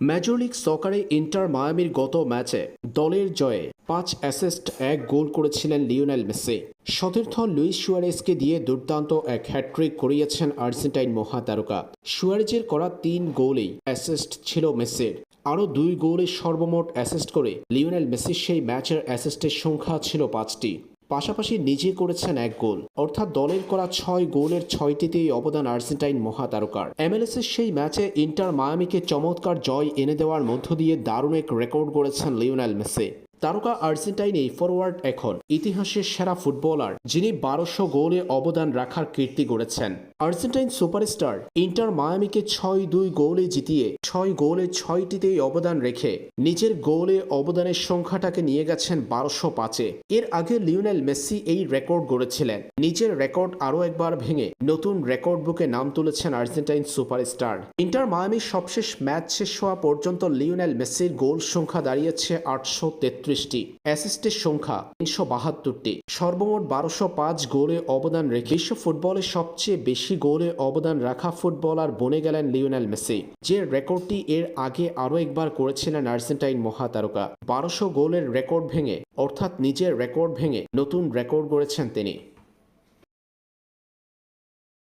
Major league সকারে Inter মায়ামির গত ম্যাচে দলের জয়ে পাঁচ অ্যাসিস্ট এক গোল করেছিলেন লিওনেল মেসি। সতীর্থ লুইস সুয়ারেজকে দিয়ে দুর্দান্ত এক হ্যাট্রিক করিয়েছেন আর্জেন্টাইন মহাতারকা। সুয়ারেজের করা তিন গোলেই অ্যাসিস্ট ছিল মেসির। আরও দুই গোলে সর্বমোট অ্যাসিস্ট করে লিওনেল মেসির সেই ম্যাচের অ্যাসিস্টের সংখ্যা ছিল পাঁচটি। পাশাপাশি নিজে করেছেন এক গোল। অর্থাৎ দলের করা ছয় গোলের ছয়টিতেই অবদান আর্জেন্টাইন মহাতারকার। এমএলএসের সেই ম্যাচে ইন্টার মায়ামিকে চমৎকার জয় এনে দেওয়ার মধ্য দিয়ে দারুণ এক রেকর্ড করেছেন লিওনেল মেসে। তারকা আর্জেন্টাইন এই ফরওয়ার্ড এখন, ইতিহাসের সেরা ফুটবলার, যিনি বারোশো গোলে অবদান রাখার কীর্তি গড়েছেন। আর্জেন্টাইন সুপারস্টার ইন্টার মায়ামিকে ছয় দুই গোলে জিতিয়ে ছয় গোলে ছয়টিতেই অবদান রেখে নিজের গোলে অবদানের সংখ্যাটাকে নিয়ে গেছেন বারোশো পাঁচে। এর আগে লিওনেল মেসি এই রেকর্ড গড়েছিলেন। নিজের রেকর্ড আরও একবার ভেঙে নতুন রেকর্ড বুকে নাম তুলেছেন আর্জেন্টাইন সুপারস্টার। ইন্টার মায়ামির সবশেষ ম্যাচ শেষ হওয়া পর্যন্ত লিওনেল মেসির গোল সংখ্যা দাঁড়িয়েছে আটশো তেত্রিশটি। অ্যাসিস্টের সংখ্যা তিনশো বাহাত্তরটি। সর্বমোট বারোশো পাঁচ গোলে অবদান রেখে বিশ্ব ফুটবলে সবচেয়ে বেশি গোলে অবদান রাখা ফুটবলার বনে গেলেন লিওনেল মেসি, যে রেকর্ডটি এর আগে আরও একবার করেছিলেন আর্জেন্টাইন মহাতারকা। বারোশো গোলের রেকর্ড ভেঙে, অর্থাৎ নিজের রেকর্ড ভেঙে নতুন রেকর্ড গড়েছেন তিনি।